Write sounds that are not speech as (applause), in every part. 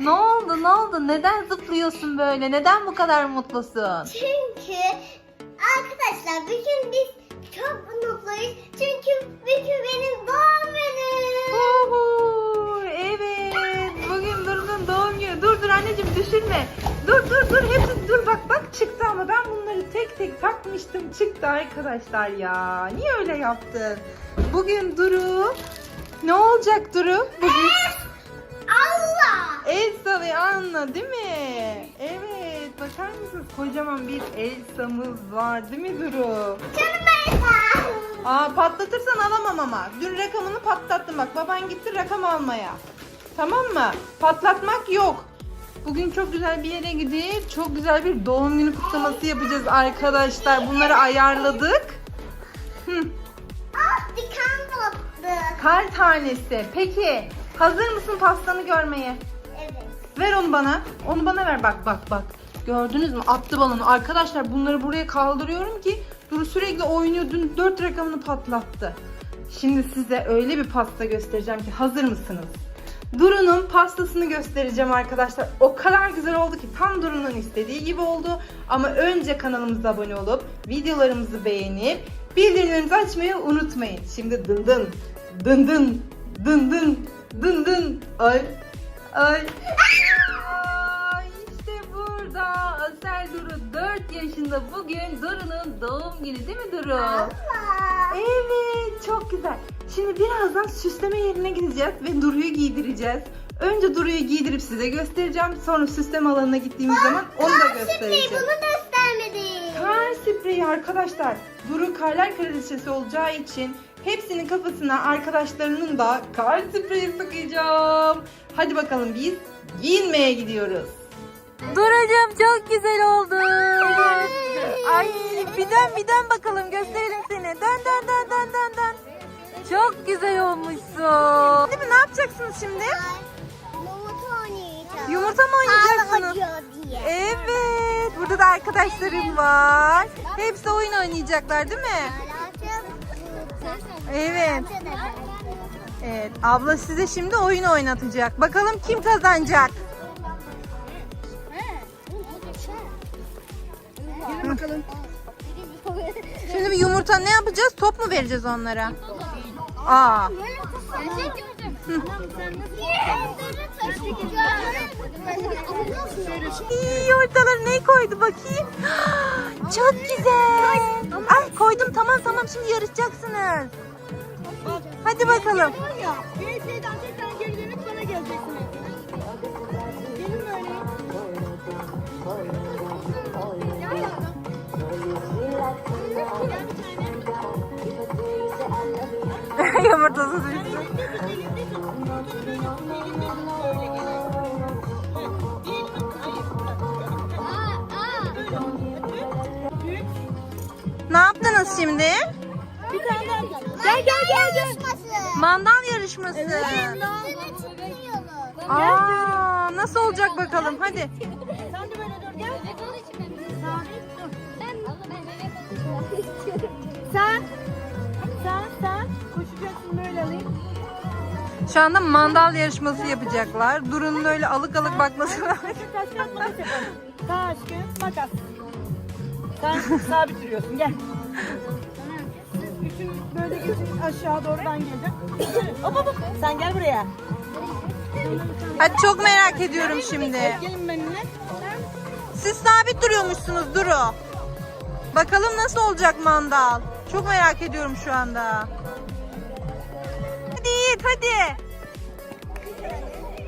Ne oldu ne oldu? Neden zıplıyorsun böyle? Neden bu kadar mutlusun? Çünkü arkadaşlar bugün biz çok mutluyuz. Çünkü bugün benim doğum günüm. Uhu, evet. Bugün Duru'nun doğum günü. Dur dur anneciğim düşürme. Dur dur dur hepsi dur bak bak çıktı ama ben bunları tek tek takmıştım çıktı arkadaşlar ya. Niye öyle yaptın? Bugün Duru ne olacak Duru? Bugün Allah! Elsa ve Anna değil mi? Evet bakar mısınız kocaman bir Elsa'mız var değil mi Duru? Canım Elsa. Aa patlatırsan alamam ama. Dün rakamını patlattım bak. Baban gitti rakam almaya. Tamam mı? Patlatmak yok. Bugün çok güzel bir yere gidip çok güzel bir doğum günü kutlaması yapacağız arkadaşlar. Bunları ayarladık. Hı, Ah diken battı. kar tanesi. Peki hazır mısın pastanı görmeye? Ver onu bana. Onu bana ver bak bak bak. Gördünüz mü? Attı balonu. Arkadaşlar bunları buraya kaldırıyorum ki Duru sürekli oynuyor. Dün 4 rakamını patlattı. Şimdi size öyle bir pasta göstereceğim ki hazır mısınız? Duru'nun pastasını göstereceğim arkadaşlar. O kadar güzel oldu ki tam Duru'nun istediği gibi oldu. Ama önce kanalımıza abone olup videolarımızı beğenip bildirimlerimizi açmayı unutmayın. Şimdi dındın dındın dındın dındın ay ay ay işte burada Asel Duru 4 yaşında bugün Duru'nun doğum günü değil mi Duru? Evet çok güzel. Şimdi birazdan süsleme yerine gideceğiz ve Duru'yu giydireceğiz. Önce Duru'yu giydirip size göstereceğim. Sonra süsleme alanına gittiğimiz zaman onu da Kar spreyi göstereceğim. bunu göstermedi. Kar spreyi arkadaşlar. Duru karlar kraliçesi olacağı için hepsinin kafasına arkadaşlarının da kar spreyi sıkacağım. Hadi bakalım biz giyinmeye gidiyoruz. Duru'cum çok güzel oldu. Ay bir dön bir dön bakalım gösterelim seni. Dön dön dön dön dön dön. Çok güzel olmuşsun. Değil mi? Ne yapacaksınız şimdi? Yumurta mı oynayacaksınız? Evet. Burada da arkadaşlarım var. Hepsi oyun oynayacaklar değil mi? Evet. Evet. Abla size şimdi oyun oynatacak. Bakalım kim kazanacak? Bakalım. Şimdi bir yumurta ne yapacağız? Top mu vereceğiz onlara? Aa. İyi yumurtaları ne koydu bakayım? (gasps) Çok güzel. Ay koydum tamam tamam şimdi yarışacaksınız. Hadi bakalım. Gelin (laughs) böyle. Yumurtasız düştü. Şimdi? Bir tane daha gel. Gel gel gel. Mandal yarışması. Aa, nasıl olacak bakalım hadi. Sen de böyle dur gel. Sen. Sen sen. Koşacaksın böyle alayım. Şu anda mandal yarışması yapacaklar. Duru'nun öyle alık alık bakması var. Taş kağıt makas yapalım. Taş kağıt makas. Sen sabit duruyorsun gel. Böyle geçin aşağı doğru ben geleceğim. Hop hop hop. Sen gel buraya. Hadi çok merak ediyorum şimdi. Gelin benimle. Siz sabit duruyormuşsunuz Duru. Bakalım nasıl olacak mandal. Çok merak ediyorum şu anda. Hadi Yiğit hadi.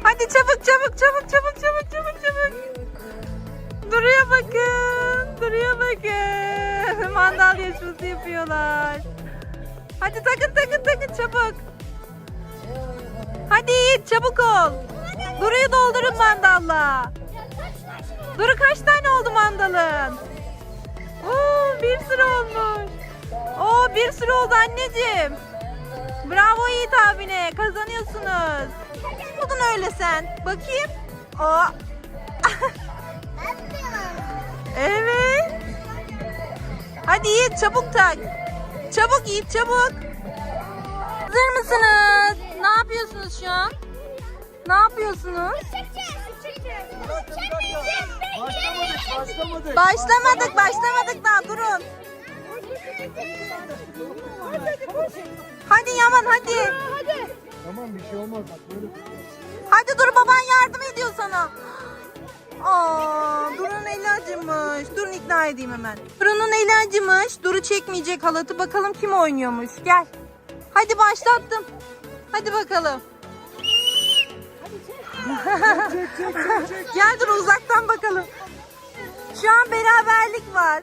Hadi çabuk çabuk çabuk çabuk çabuk çabuk çabuk. Duru'ya bakın. Mandal yarışması yapıyorlar. Hadi takın takın takın çabuk. Hadi Yiğit çabuk ol. Duru'yu doldurun mandalla. Duru kaç tane oldu mandalın? Oo, bir sürü olmuş. Oo, bir sürü oldu anneciğim. Bravo Yiğit abine. Kazanıyorsunuz. Buldun öyle sen. Bakayım. (laughs) Oo. evet. Hadi Yiğit çabuk tak. Çabuk Yiğit çabuk. Hazır mısınız? Ne yapıyorsunuz şu an? Ne yapıyorsunuz? Başlamadık, başlamadık. Başlamadık, daha durun. Hadi Yaman hadi. Tamam bir şey olmaz. Hadi dur baban yardım ediyor sana. Aa, Duru'nun eli acımış. Durun ikna edeyim hemen. Duru'nun eli acımış. Duru çekmeyecek halatı. Bakalım kim oynuyormuş. Gel. Hadi başlattım. Hadi bakalım. Gel dur uzaktan bakalım. Şu an beraberlik var.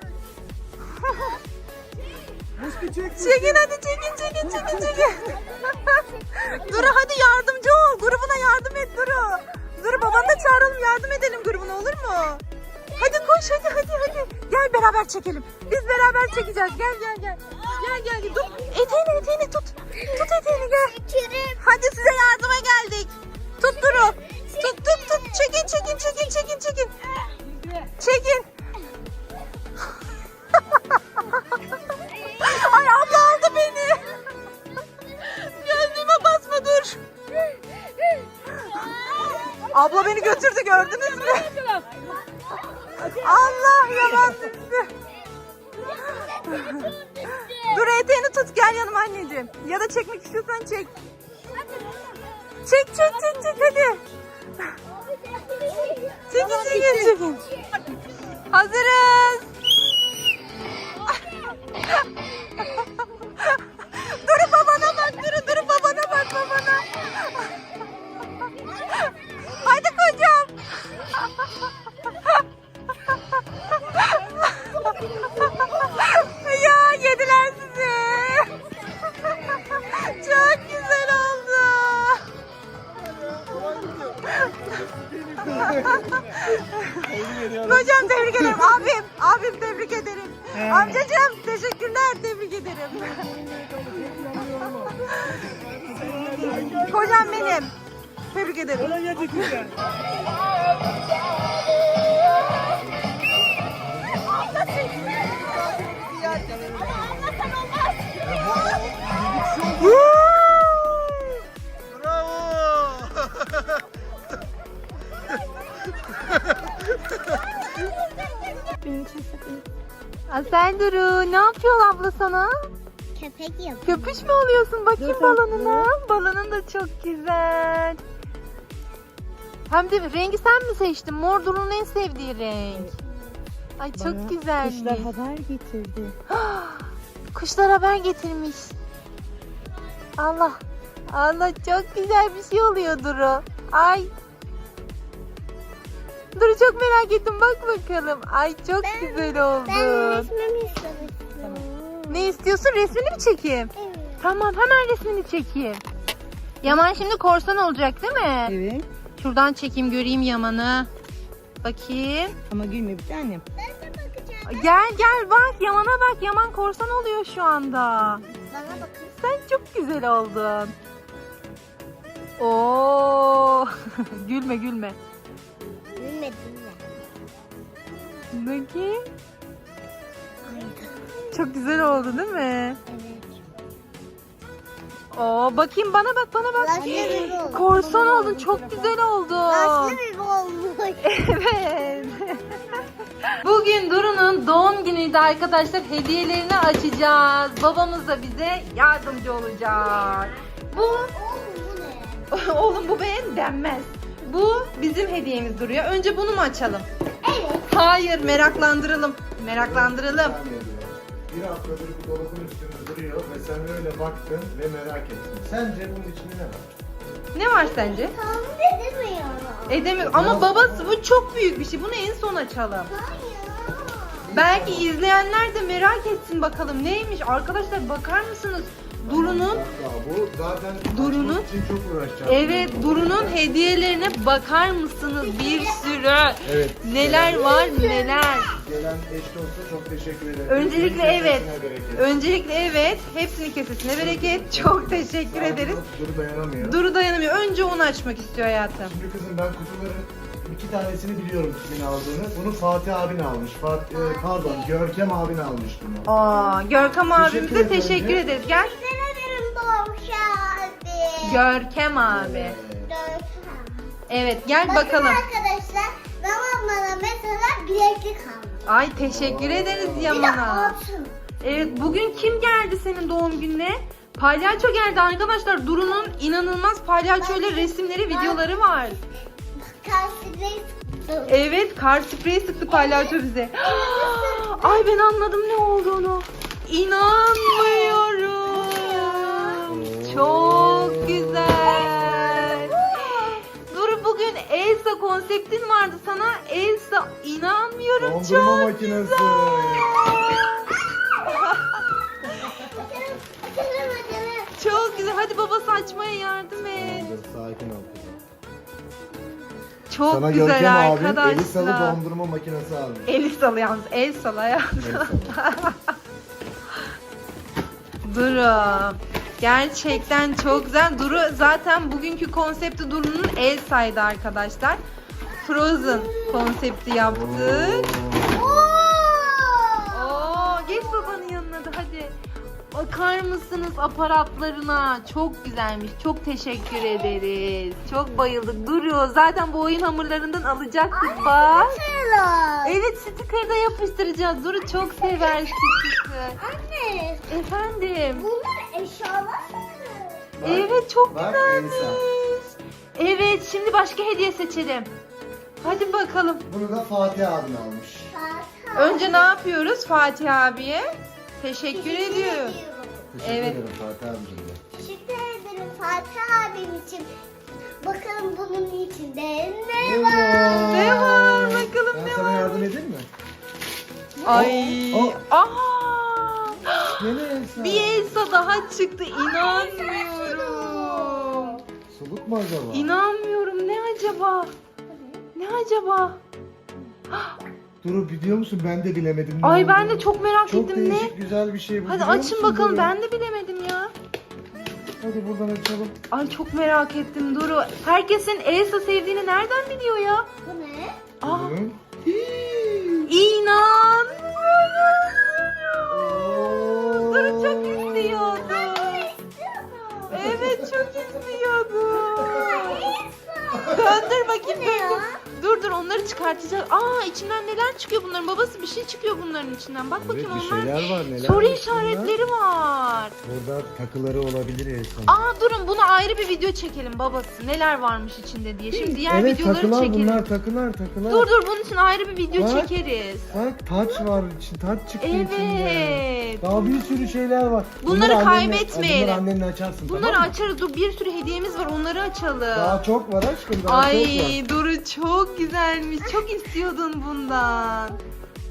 Çekin hadi çekin çekin çekin çekin. Duru hadi yardımcı ol. Grubuna yardım et Duru. Duru babanı da çağıralım yardım edelim grubuna olur mu? Hadi koş hadi hadi hadi. Gel beraber çekelim. Biz beraber çekeceğiz. Gel gel gel. Gel gel gel. Tut eteğini eteğini tut. Tut eteğini gel. Hadi size yardıma geldik. Tut Duru. Tut tut tut. Çekin çekin çekin Amcacığım teşekkürler, tebrik ederim. Kocam benim. Tebrik ederim. Bana güzel. Bravo. Asel Duru, ne yapıyor abla sana? Köpek yapıyor. Köpüş mü oluyorsun? Bakayım Dur, balonuna. Balonun da çok güzel. Hem de rengi sen mi seçtin? Mor Duru'nun en sevdiği renk. Ay çok güzel. Kuşlar haber getirdi. (gasps) Kuşlar haber getirmiş. Allah. Allah çok güzel bir şey oluyor Duru. Ay. Duru çok merak ettim. Bak bakalım. Ay çok güzel oldun. Ben resmimi istemiştim. Ne istiyorsun? Resmini mi çekeyim? Evet. Tamam hemen resmini çekeyim. Yaman şimdi korsan olacak değil mi? Evet. Şuradan çekeyim göreyim Yaman'ı. Bakayım. Ama gülme bir tanem. Ben de bakacağım. Gel gel bak Yaman'a bak. Yaman korsan oluyor şu anda. Bana bakın. Sen çok güzel oldun. Oo. (laughs) gülme gülme. Bakayım. Çok güzel oldu değil mi? Evet. Oo bakayım bana bak bana bak. Laşlı bir oldu. Korsan oldun çok güzel oldun. Laşlı bir olmuş. (laughs) Evet. Bugün Duru'nun doğum günüydü arkadaşlar. Hediyelerini açacağız. Babamız da bize yardımcı olacak. Bu Oğlum bu ne? (laughs) oğlum bu beğen denmez. Bu bizim hediyemiz duruyor. Önce bunu mu açalım? Hayır, meraklandıralım. Meraklandıralım. Bir haftadır bu dolabın üstünde duruyor ve sen öyle baktın ve merak ettin. Sence bunun içinde ne var? Ne var sence? Tahmin edemiyorum. Edemiyorum. Ama babası bu çok büyük bir şey. Bunu en son açalım. Hayır. Belki izleyenler de merak etsin bakalım neymiş. Arkadaşlar bakar mısınız? Duru'nun Ya bu zaten Duru'nun- açmak için çok uğraşacağım. Evet, Duru'nun hediyelerine bakar mısınız? Bir sürü. Evet. Neler var neler. Gelen eş dosta çok teşekkür ederim. Öncelikle evet. kesesine bereket. Öncelikle evet. Hepsinin kesesine bereket. Çok teşekkür ederiz. Duru dayanamıyor. Duru dayanamıyor. Önce onu açmak istiyor hayatım. Şimdi kızım ben kutuların iki tanesini biliyorum kimin aldığını. Bunu Fatih abin almış. Fat, e, pardon Görkem abin almış bunu. Aa, Görkem abimize ederim. teşekkür ederiz. Gel. Ederim abi. Görkem abi. Görkem. Evet gel Bakın bakalım. arkadaşlar babam bana mesela bileklik aldı. Ay teşekkür ederiz Bir de Yaman'a. altın. Evet bugün kim geldi senin doğum gününe? Palyaço geldi arkadaşlar. Duru'nun inanılmaz palyaçoyla resimleri, videoları var. Kalsiyum. Evet kar spreyi sıktı palyaço bize. (gasps) Ay ben anladım ne olduğunu. İnanmıyorum. Çok güzel. Dur bugün Elsa konseptin vardı sana. Elsa inanmıyorum Dondurma çok makinesi. güzel. (laughs) Çok güzel. Hadi babası açmaya yardım et. Tamamdır, sakin ol. Çok Sana güzel Görkem abim arkadaşlar. Elisa'lı dondurma makinesi almış. El salı yalnız. El salı ya. (laughs) Duru. Gerçekten çok güzel. Duru zaten bugünkü konsepti Duru'nun Elsa'ydı arkadaşlar. Frozen konsepti yaptık. Oo, geç babanın yanına da hadi. Bakar mısınız aparatlarına? Çok güzelmiş. Çok teşekkür ederiz. Çok bayıldık. Duruyor. Zaten bu oyun hamurlarından alacaktık bak. Evet sticker da yapıştıracağız. Duru çok sever sticker. Anne, Efendim. bunlar eşyalar mı? Bak, Evet çok bak güzelmiş. Elisa. Evet şimdi başka hediye seçelim. Hadi bakalım. Bunu da Fatih abin almış. Önce ne yapıyoruz Fatih abiye? Teşekkür ediyor. Teşekkür Evet. ederim Fatih abicim de. Teşekkür ederim Fatih abim için. Bakalım bunun içinde ne var? Ne var? Bakalım Ben ne sana var? yardım edeyim mi? Ay. Oh, Aa! Yeni Elsa. Bir Elsa daha çıktı. İnanmıyorum. Soluk mu acaba? İnanmıyorum. Ne acaba? Ne acaba? Duru biliyor musun ben de bilemedim. ne Ay ben olduğunu. de çok merak Çok ettim. değişik Ne? güzel bir şey bu. Hadi biliyor açın musun bakalım. Duru? Ben de bilemedim ya. Hadi buradan açalım. Ay çok merak ettim Duru. Herkesin Elsa sevdiğini nereden biliyor ya? Bu ne? Aa, Hı. inanmıyorum. Duru çok istiyordu. Evet çok istiyordu. Döndür bakayım döndür. Dur dur onları çıkartacağız. Aa içinden neler çıkıyor bunların? Babası bir şey çıkıyor bunların içinden. Bak Evet bakayım bir onlar. şeyler var neler Soru var işaretleri var. Burada takıları olabilir Elsa'nın. Aa durun bunu ayrı bir video çekelim babası. Neler varmış içinde diye. Şimdi diğer evet videoları takılar çekelim. bunlar takılar takılar. Dur dur bunun için ayrı bir video Bak. çekeriz. Bak taç var için taç çıktı içinde. Evet. Daha bir sürü şeyler var. Bunları annenle- kaybetmeyelim. Bunları annenle açarsın Bunları tamam mı? açarız. Dur bir sürü hediyemiz var. Onları açalım. Daha çok var aşkım daha çok var. Ay Duru çok güzelmiş. Çok istiyordun bundan.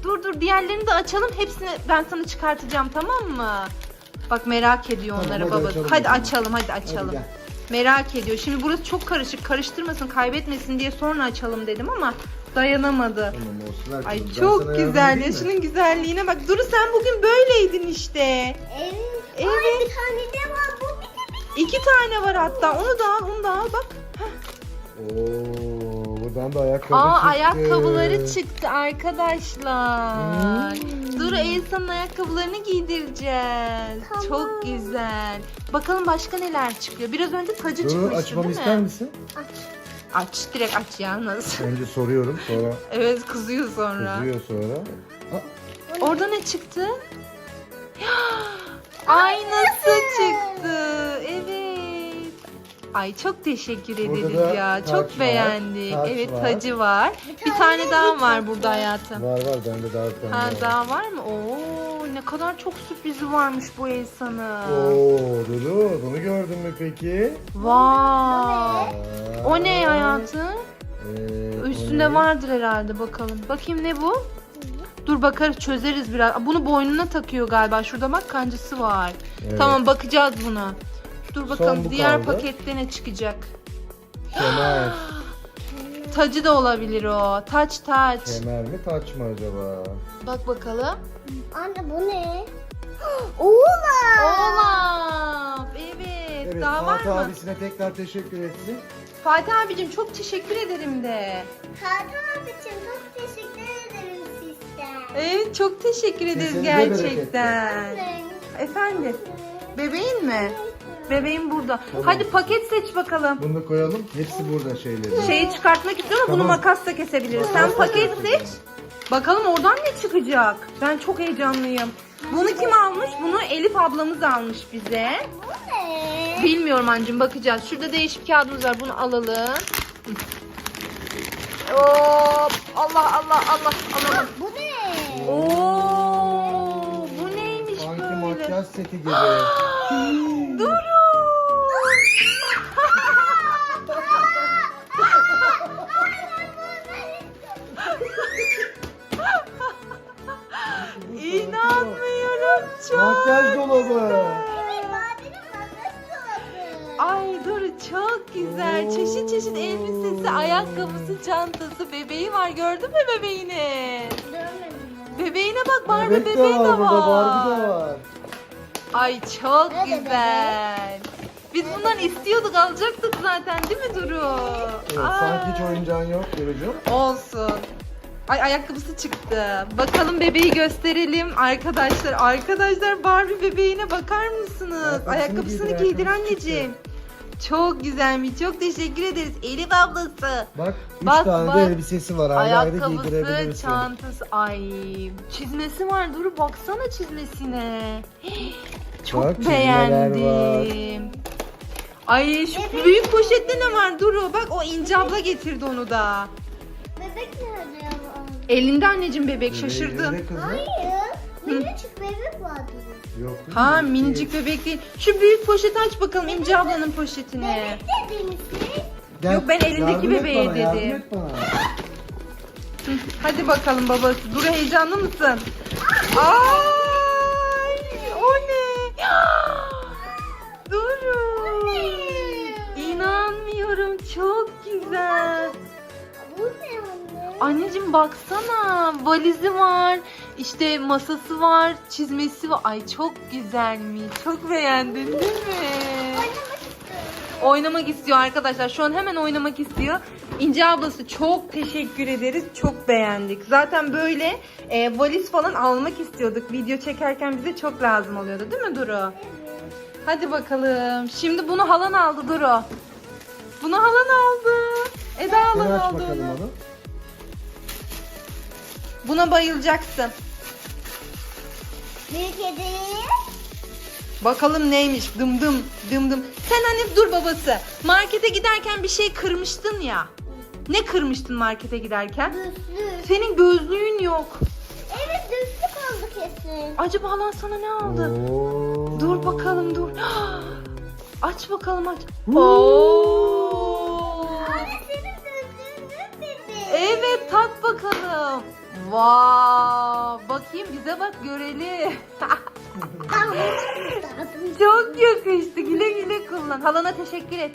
Dur dur diğerlerini de açalım. Hepsini ben sana çıkartacağım tamam mı? Bak merak ediyor Tamam, onları hadi babası. açalım Hadi bakalım. açalım hadi açalım. gel. Merak ediyor. Şimdi burası çok karışık. Karıştırmasın, kaybetmesin diye sonra açalım dedim ama dayanamadı. Tamam olsun ver Ay. Ben çok yardım güzel edeyim mi? Güzelliğine bak. Duru sen bugün böyleydin işte. Evet. Evet. Ay bir tane de var. Bu bir de bir. İki tane var hatta. Onu da al, onu da al bak. Oo, buradan da ayakkabı Aa çıktı. ayakkabıları çıktı arkadaşlar. Hmm. Dur Elsa'nın ayakkabılarını giydireceğiz. Tamam. Çok güzel. Bakalım başka neler çıkıyor. Biraz önce tacı Dur çıkmıştı açmamı değil mi? ister misin? Aç direkt aç yalnız. (laughs) Önce soruyorum sonra (laughs) evet kızıyor sonra. kızıyor sonra. Aa, Orada ne çıktı? (gasps) Aynası çıktı. Evet. Ay çok teşekkür Burada ederiz da ya. taç Çok var, beğendik. taç evet var. tacı var. Bir tane daha var burada hayatım. var var bende daha bir tane Ha var. daha var mı? Oo ne kadar çok sürprizi varmış bu Elsa'nın. Oo Duru bunu gördün mü peki? Vay. O ne hayatım? ee, Üstünde vardır herhalde bakalım. Bakayım ne bu? Dur bakarız çözeriz biraz. Bunu boynuna takıyor galiba. Şurada bak kancası var. Evet. Tamam bakacağız buna. Dur bakalım bu diğer kaldı. pakette ne çıkacak. Kemer. (gasps) Tacı da olabilir o. Taç taç. Kemer mi taç mı acaba? Bak bakalım. Anne bu ne? (gasps) Oğlan. Olaf. Evet. Evet Daha var Fatih mı? abisine tekrar teşekkür etsin. Fatih abicim çok teşekkür ederim de. Fatih abicim çok teşekkür ederim sizden. Evet çok teşekkür ederiz gerçekten. Efendim bebeğin mi? Bebeğim burada. Tamam. Hadi paket seç bakalım. Bunu da koyalım. Hepsi burada şeyleri. Şeyi çıkartmak istiyorum ama bunu Tamam. makasla kesebiliriz. Sen paket seç. Bakalım oradan ne çıkacak? Ben çok heyecanlıyım. Bunu kim almış? Bunu Elif ablamız almış bize. Bu ne? Bilmiyorum anneciğim bakacağız. Şurada değişik kağıdımız var. Bunu alalım. Hop! Allah Allah Allah alalım. Bu ne? Oo! Bu neymiş Sanki böyle? makyaj seti gibi. (gasps) çantası, bebeği var. Gördün mü bebeğini? Görmedim. Bebeğine bak Barbie Bebek bebeği de var burada. Barbie de var. Ay çok Nerede güzel. Biz bundan istiyorduk alacaktık zaten değil mi Duru? Evet, Ay. sanki hiç oyuncağın yok Duru'cum. Olsun. Ay ayakkabısı çıktı. Bakalım bebeği gösterelim arkadaşlar. Arkadaşlar Barbie bebeğine bakar mısınız? Ayakkabısını Ayakkabısını giydir, giydir ayakkabısı anneciğim. Çok güzelmiş. Çok teşekkür ederiz. Elif ablası. Bak, üç Bak, tane bak. de elbisesi var. Ayrı ayrı Ayakkabısı, giydirebilirsin. çantası. Ay çizmesi var. Dur baksana çizmesine. (gasps) Çok Bak, beğendim. Ay şu büyük poşette ne var Duru? Bak o İnce abla getirdi onu da. Bebek nerede ya? Elinde anneciğim bebek Bebeğin şaşırdım. Hayır. Minicik bebek vardı. Yok. değil Ha mi? minicik bebek değil. Şu büyük poşeti aç bakalım İnce ablanın poşetini. Şey. Gel, Yok, ben elindeki yardım et bebeğe bana, yardım dedim. et bana. Hı, Hadi bakalım babası. Duru heyecanlı mısın? Ay o ne? Duru. İnanmıyorum çok güzel. Bu ne? Anneciğim baksana valizi var, işte masası var, çizmesi var. Ay çok güzelmiş. Çok beğendin değil mi? Oynamak istiyor arkadaşlar. Şu an hemen oynamak istiyor. İnce ablası çok teşekkür ederiz. Çok beğendik. Zaten böyle e, valiz falan almak istiyorduk. Video çekerken bize çok lazım oluyordu değil mi Duru? Hadi bakalım. Şimdi bunu halan aldı Duru. Bunu halan aldı. Eda halan aldı onu. Buna bayılacaksın. Bir kedi. Bakalım neymiş dım dım dım dım. Sen hani dur babası. Markete giderken bir şey kırmıştın ya. Ne kırmıştın markete giderken? Düzlü. Senin gözlüğün yok. Evet düzlü kaldı kesin. Acaba halan sana ne aldı? Oo. Dur bakalım dur. (gasps) Aç bakalım aç. Oo. Oo. Vav. Bakayım bize bak görelim. (laughs) Çok yakıştı. Güle güle kullan. Halana teşekkür et.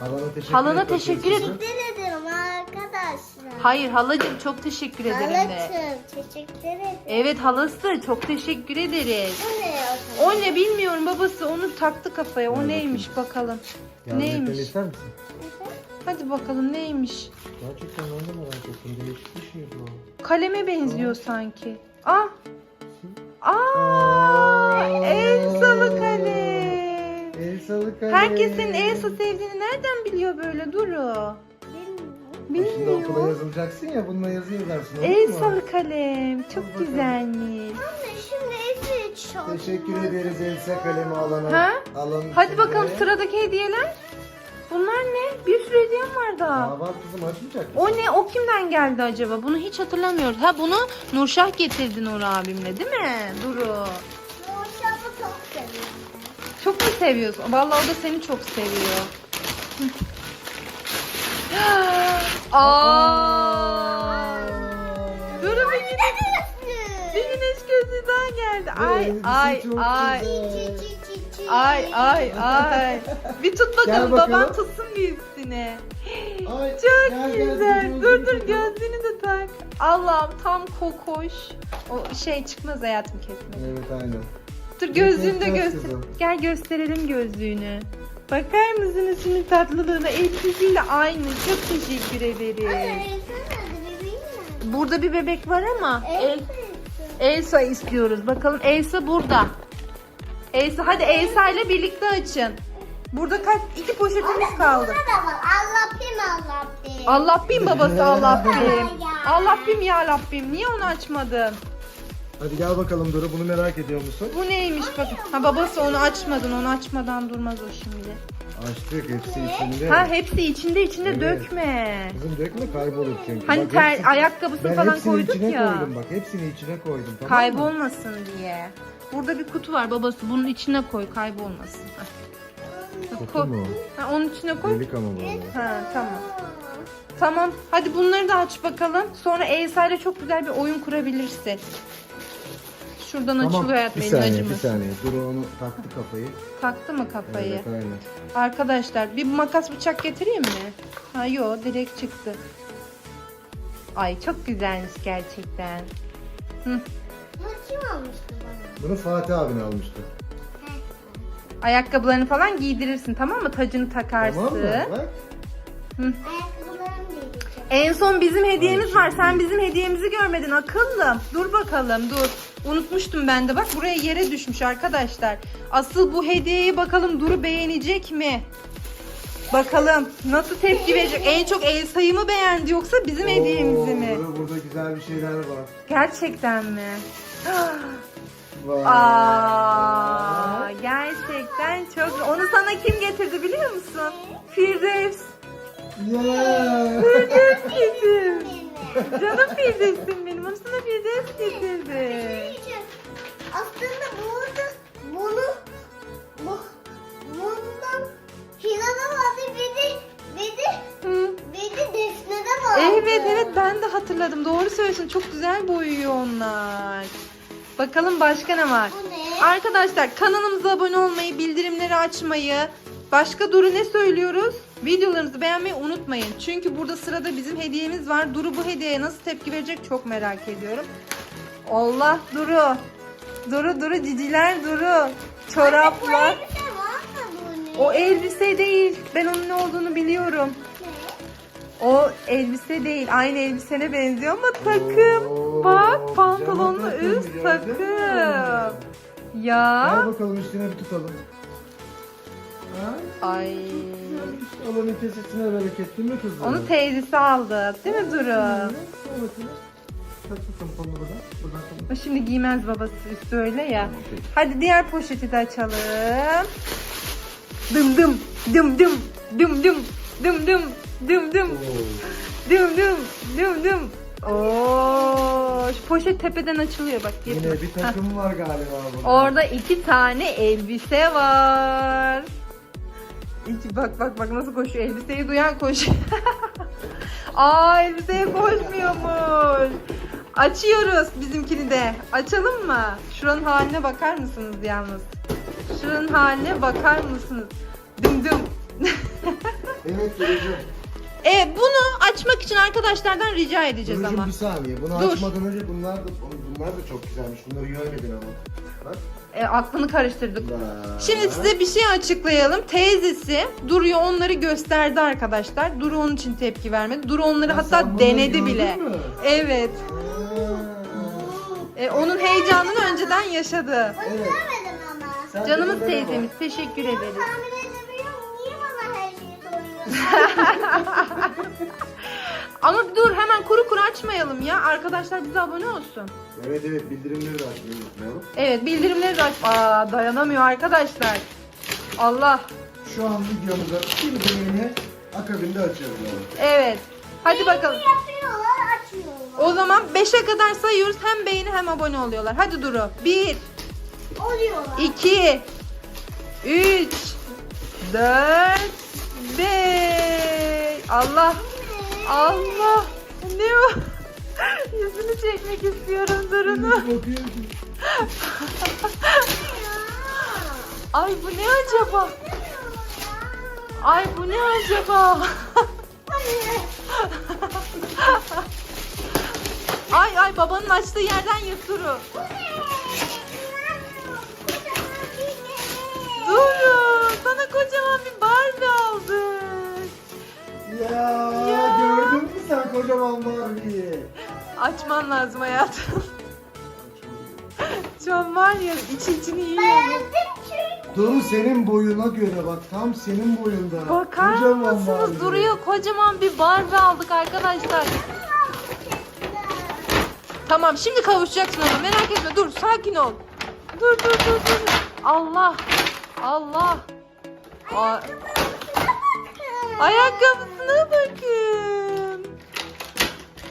Halana teşekkür Halana et teşekkür et. Teşekkür ederim arkadaşlar. Hayır halacığım çok teşekkür ederim de. Halacığım teşekkür ederim. Evet halası çok teşekkür ederiz. Bu ne o zaman? O ne bilmiyorum babası onu taktı kafaya. O Ver neymiş bakalım. Yardım etmemi Neymiş? ister misin? Hadi bakalım neymiş. Gerçekten ben de merak ettim. Değişik bir şey bu. Kaleme benziyor sanki. Ah. Aa, Aa. Elsa'lı kalem. Elsa'lı kalem. Herkes senin Elsa sevdiğini nereden biliyor böyle Duru? Şimdi okula Bilmiyor. yazılacaksın ya bununla yazı yazarsın. olur mu? Elsa'lı kalem. Çok Al bakalım. güzelmiş. Anne şimdi Efe çok. Teşekkür ederiz Elsa kalemi alana. Ha? Alın Hadi bakalım sıradaki hediyeler. Bunlar ne? Bir sürü hediyem var daha. Aa, bak kızım açmayacak O ne? O kimden geldi acaba? Bunu hiç hatırlamıyoruz. Ha bunu Nurşah getirdi Nur abimle değil mi? Duru. Boşabı çok seviyorum. Çok mu seviyorsun? Vallahi o da seni çok seviyor. (gasps) Aa! Duru bir güneş, bir daha geldi. Ay ay ay. Ay ay ay. Bir tut bakalım Gel bakalım. baban tutsun bir üstüne. Ay, Çok gel, gel, güzel. bir dur dur gözlüğünü de tak. Allah'ım tam kokoş. O şey çıkmaz hayatım kesme. Evet aynen. Dur gözlüğünü de göster. Gel gösterelim gözlüğünü. Bakar mısınız şunun tatlılığına? Elbisesiyle aynı. Çok teşekkür nerede? Burada bir bebek var ama El-. Elsa istiyoruz. Bakalım Elsa burada. Elsa hadi Elsa ile birlikte açın. Burada kaç iki poşetimiz kaldı. Burada da var. Allah bin Allah bin. Allah bin babası Allah bin. Ya. Allah bin ya Rabbim. Niye onu açmadın? Hadi gel bakalım Duru bunu merak ediyor musun? Bu neymiş bak. Ha babası onu açmadın. Onu açmadan durmaz o şimdi. Açtık hepsi içinde. Ha hepsi içinde içinde Evet. dökme. Kızım dökme kaybolur çünkü. Hani Bak, ter, hepsi- ayakkabısını ben falan hepsini koyduk içine ya. koydum bak hepsini içine koydum tamam mı? Kaybolmasın diye. Burada bir kutu var babası. Bunun içine koy kaybolmasın. Ha. Kutu mu? Ha, onun içine koy. Delik ama bu. Ha tamam. Tamam. Hadi bunları da aç bakalım. Sonra Elsa ile çok güzel bir oyun kurabilirsin. Şuradan açılıyor hayat bir benim saniye bir acımız. saniye. Duru onu taktı kafayı. Taktı mı kafayı? Evet aynen. Arkadaşlar bir makas bıçak getireyim mi? Ha yo direkt çıktı. Ay çok güzelmiş gerçekten. Hı. Bunu kim almıştı bana? Bunu Fatih abin almıştı. Ayakkabılarını falan giydirirsin tamam mı? Tacını takarsın. Tamam mı? Bak. Diyeceğim. En son bizim hediyemiz Ay, var. şimdi- Sen bizim hediyemizi görmedin akıllım. Dur bakalım dur. Unutmuştum ben de. Bak buraya yere düşmüş arkadaşlar. Asıl bu hediyeyi bakalım Duru beğenecek mi? Bakalım nasıl tepki verecek? En çok Elsa'yı mı beğendi yoksa bizim hediyemizi Oo, mi? Duru, burada güzel bir şeyler var. Gerçekten mi? Vay. Aa, gerçekten çok. Onu sana kim getirdi biliyor musun? Firdevs. Yeah. Firdevs getirdi. Canım Firdevs'im benim. Onu sana Firdevs getirdi. Aslında burada bunu bu bundan Hilal vardı bir de bir de bir de Defne'de vardı. Evet evet ben de hatırladım. Doğru söylüyorsun. Çok güzel boyuyor onlar. Bakalım başka ne var? Bu ne? Arkadaşlar kanalımıza abone olmayı, bildirimleri açmayı, başka Duru ne söylüyoruz? Videolarımızı beğenmeyi unutmayın. Çünkü burada sırada bizim hediyemiz var. Duru bu hediyeye nasıl tepki verecek çok merak ediyorum. Allah Duru. Duru Duru ciciler Duru. Çoraplar. Bir şey var mı bu ne? O elbise değil. Ben onun ne olduğunu biliyorum. O elbise değil. Aynı elbisene benziyor ama takım. Oo, Bak pantolonlu takım, üst takım. Ya. Gel bakalım üstüne bir tutalım. Ha? Ay. Alanın kesesine bereket değil mi kızım? Onu teyzesi aldı. Değil mi Duru? Kolunu. O şimdi giymez babası üstü öyle ya. Hadi diğer poşeti de açalım. Dım dım dım dım dım dım dım dım dım dım dım dım dım dım. Oo, şu poşet tepeden açılıyor bak. Yine bir takım var galiba burada. Orada iki tane elbise var. İki, bak bak bak nasıl koşuyor. Elbiseyi duyan koşuyor. (laughs) Aa elbiseye koşmuyormuş. Açıyoruz bizimkini de. Açalım mı? Şuranın haline bakar mısınız yalnız? Şuranın haline bakar mısınız? Dım dım. (laughs) Evet Duru'cum. E bunu açmak için arkadaşlardan rica edeceğiz Duru'cum ama. bir saniye. Bunu Dur. açmadan önce bunlar da bunlar da çok güzelmiş. Bunları görmedin ama. Bak. E, aklını karıştırdık. Bak. Şimdi size bir şey açıklayalım. Teyzesi Duru'ya onları gösterdi arkadaşlar. Duru onun için tepki vermedi. Duru onları Ya hatta bunları denedi gördün bile. mü? Evet. Aa. E, onun heyecanını önceden yaşadı. Evet. Görmedim ama. Sen Canımız teyzemiz. Teşekkür ederiz. Tahmin (laughs) Ama dur hemen kuru kuru açmayalım ya. Arkadaşlar bize abone olsun. Evet evet bildirimleri de açmayı unutmayalım. Evet bildirimleri de aç. Aa dayanamıyor arkadaşlar. Allah. Şu an videomuza bildirimini akabinde açıyoruz. abi. Evet. Hadi bakalım. Yapıyorlar, açmıyorlar. O zaman 5'e kadar sayıyoruz. Hem beğeni hem abone oluyorlar. Hadi Duru. 1, Oluyorlar. 2 3 4 5 Allah Allah ne o? Yüzünü çekmek istiyorum Duru'nu. Bakıyorsun. Ay bu ne acaba? Ay bu ne acaba? Ay ay babanın açtığı yerden yırt Duru sana kocaman bir Barbie aldık. Ya, Ya. gördün mü sen kocaman Barbie'yi? Açman lazım hayatım. Şu an var ya iç içini yiyor. Duru senin boyuna göre bak tam senin boyunda. Bakar Kocaman mısınız? Barbie. Duruyor kocaman bir Barbie aldık arkadaşlar. Tamam şimdi kavuşacaksın ona merak etme dur sakin ol. Dur dur dur dur. Allah. Allah. A- Ayakkabısına bakın.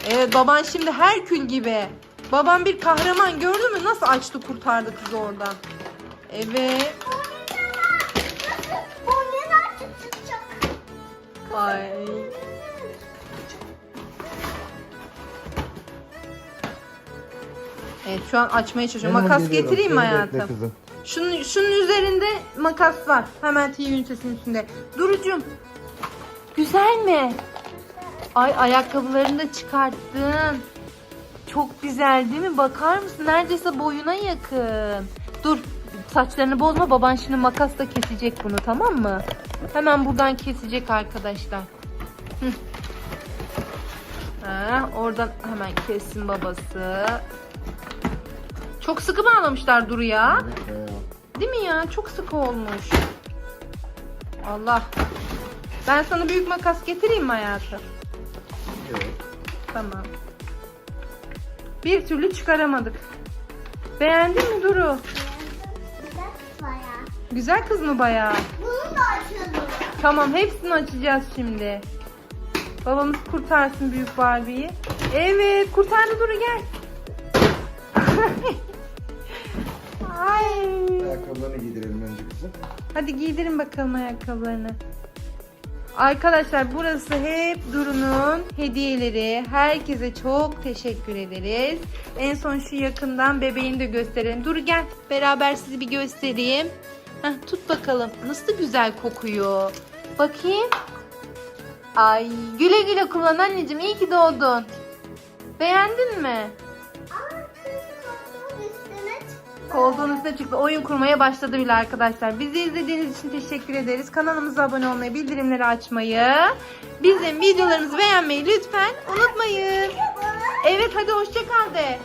Evet baban şimdi Herkül gibi. Baban bir kahraman gördün mü? Nasıl açtı kurtardı kızı oradan. Evet. Ay. Evet şu an açmaya çalışıyorum. Makas getireyim mi hayatım? Şunun, şunun üzerinde makas var. Hemen TV ünitesinin üstünde. Durucum. Güzel mi? Ay ayakkabılarını da çıkarttın. Çok güzel değil mi? Bakar mısın? Neredeyse boyuna yakın. Dur saçlarını bozma. Baban şimdi makasla kesecek bunu tamam mı? Hemen buradan kesecek arkadaşlar. Ha, oradan hemen kessin babası. Çok sıkı bağlamışlar Duru ya. Değil mi ya? Çok sık olmuş. Allah. Ben sana büyük makas getireyim mi hayatım? Evet. Tamam. Bir türlü çıkaramadık. Beğendin mi Duru? Güzel kız mı bayağı? Bunu da açalım. Tamam hepsini açacağız şimdi. Babamız kurtarsın büyük Barbie'yi. Evet kurtardı Duru gel. (laughs) Ay. Ayakkabılarını giydirelim önce kızım. Hadi giydirin bakalım ayakkabılarını. Arkadaşlar burası hep Duru'nun hediyeleri. Herkese çok teşekkür ederiz. En son şu yakından bebeğini de gösterelim. Duru gel beraber sizi bir göstereyim. Heh, tut bakalım. Nasıl güzel kokuyor. Bakayım. Ay güle güle kullan anneciğim. İyi ki doğdun. Beğendin mi? Koltuğun üstüne çıktı. Oyun kurmaya başladı bile arkadaşlar. Bizi izlediğiniz için teşekkür ederiz. Kanalımıza abone olmayı, bildirimleri açmayı, bizim videolarımızı beğenmeyi lütfen unutmayın. Evet hadi hoşça kal de.